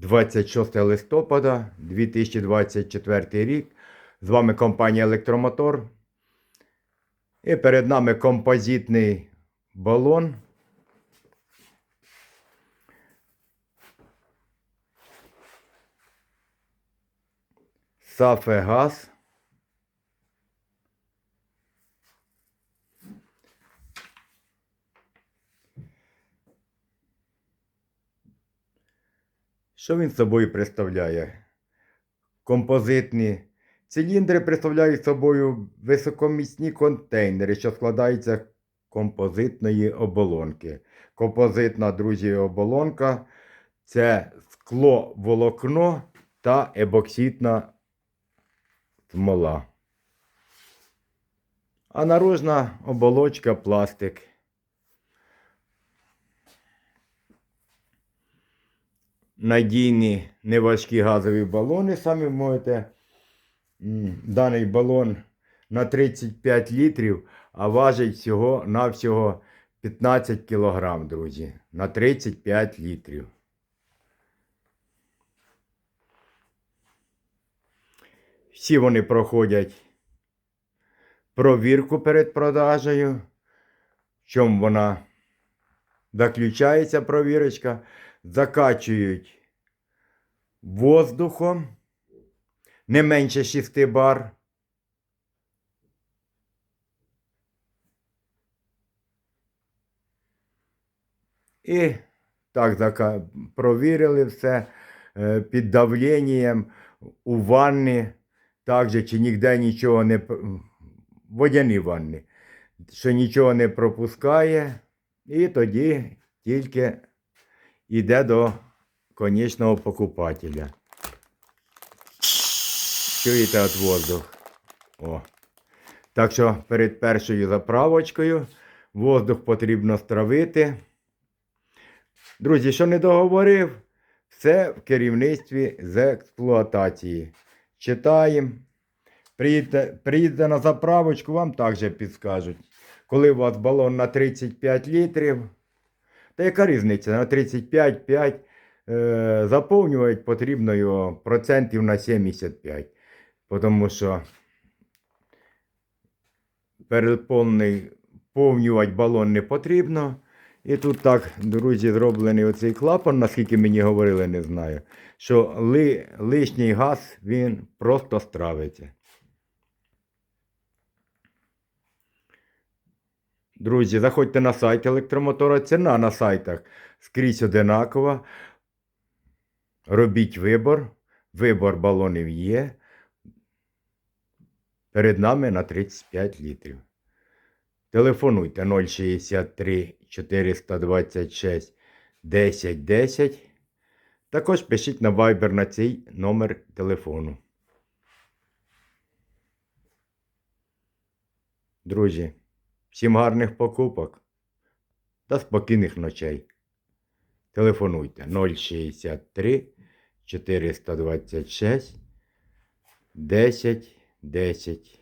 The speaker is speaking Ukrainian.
26 листопада 2024 рік. З вами компанія Електромотор. І перед нами композитний балон. Сафегаз. Що він собою представляє? Композитні циліндри представляють собою високоміцні контейнери, що складаються композитної оболонки. Композитна, друзі, оболонка це скло, волокно та ебокситна смола. А наружна оболочка пластик. Надійні неважкі газові балони. Самі можете даний балон на 35 літрів, а важить всього навсього 15 кілограм, друзі. На 35 літрів. Всі вони проходять провірку перед продажею. В чому вона заключається провірочка? Закачують воздухом не менше 6 бар. І так провірили все е, під давленням у ванні, також чи ніде нічого не водяні ванни, що нічого не пропускає, і тоді тільки йде до конечного покупателя. Чуєте от воздух? О. Так що перед першою заправочкою воздух потрібно стравити. Друзі, що не договорив, все в керівництві з експлуатації. Читаємо. Приїдете, приїдете на заправочку, вам також підскажуть. Коли у вас балон на 35 літрів, та яка різниця? На 35-5 е, заповнювати потрібно його процентів на 75. Тому що переповний повнювати балон не потрібно. І тут так, друзі, зроблений оцей клапан, наскільки мені говорили, не знаю, що ли, лишній газ він просто стравиться. Друзі, заходьте на сайт електромотора. Ціна на сайтах скрізь одинакова. Робіть вибор. Вибор балонів є. Перед нами на 35 літрів. Телефонуйте 063 426 10 10. Також пишіть на Viber на цей номер телефону. Друзі. Всім гарних покупок та спокійних ночей. Телефонуйте 063 426 10 10.